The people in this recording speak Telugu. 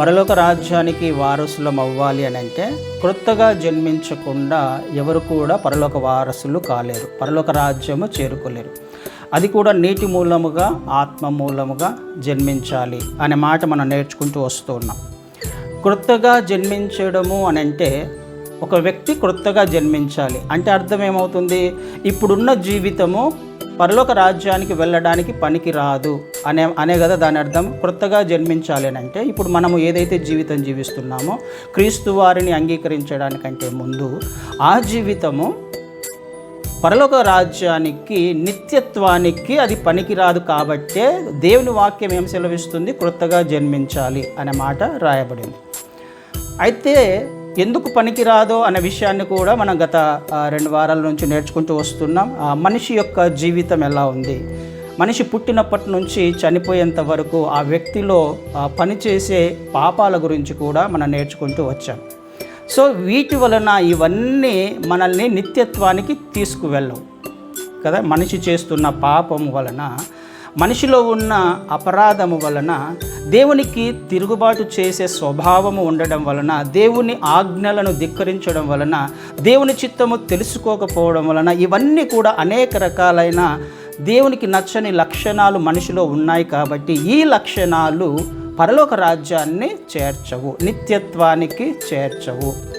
పరలోక రాజ్యానికి వారసులం అవ్వాలి అని అంటే క్రొత్తగా జన్మించకుండా ఎవరు కూడా పరలోక వారసులు కాలేరు పరలోక రాజ్యము చేరుకోలేరు. అది కూడా నీటి మూలముగా ఆత్మ మూలముగా జన్మించాలి అనే మాట మనం నేర్చుకుంటూ వస్తూ ఉన్నాం. క్రొత్తగా జన్మించడము అని అంటే ఒక వ్యక్తి క్రొత్తగా జన్మించాలి. అంటే అర్థం ఏమవుతుంది? ఇప్పుడున్న జీవితము పరలోక రాజ్యానికి వెళ్ళడానికి పనికి రాదు అనే అనే కదా దాని అర్థం. క్రొత్తగా జన్మించాలి అని అంటే ఇప్పుడు మనము ఏదైతే జీవితం జీవిస్తున్నామో క్రీస్తు వారిని అంగీకరించడానికంటే ముందు ఆ జీవితము పరలోక రాజ్యానికి నిత్యత్వానికి అది పనికిరాదు కాబట్టే దేవుని వాక్యం ఏం సెలవిస్తుంది? క్రొత్తగా జన్మించాలి అనే మాట రాయబడింది. అయితే ఎందుకు పనికిరాదో అనే విషయాన్ని కూడా మనం గత రెండు వారాల నుంచి నేర్చుకుంటూ వస్తున్నాం. ఆ మనిషి యొక్క జీవితం ఎలా ఉంది? మనిషి పుట్టినప్పటి నుంచి చనిపోయేంత వరకు ఆ వ్యక్తిలో పనిచేసే పాపాల గురించి కూడా మనం నేర్చుకుంటూ వచ్చాం. సో వీటి వలన ఇవన్నీ మనల్ని నిత్యత్వానికి తీసుకువెళ్ళవు. కదా మనిషి చేస్తున్న పాపము వలన మనిషిలో ఉన్న అపరాధము వలన దేవునికి తిరుగుబాటు చేసే స్వభావము ఉండడం వలన దేవుని ఆజ్ఞలను ధిక్కరించడం వలన దేవుని చిత్తము తెలుసుకోకపోవడం వలన ఇవన్నీ కూడా అనేక రకాలైన దేవునికి నచ్చని లక్షణాలు మనిషిలో ఉన్నాయి కాబట్టి ఈ లక్షణాలు పరలోక రాజ్యాన్ని చేర్చవు నిత్యత్వానికి చేర్చవు.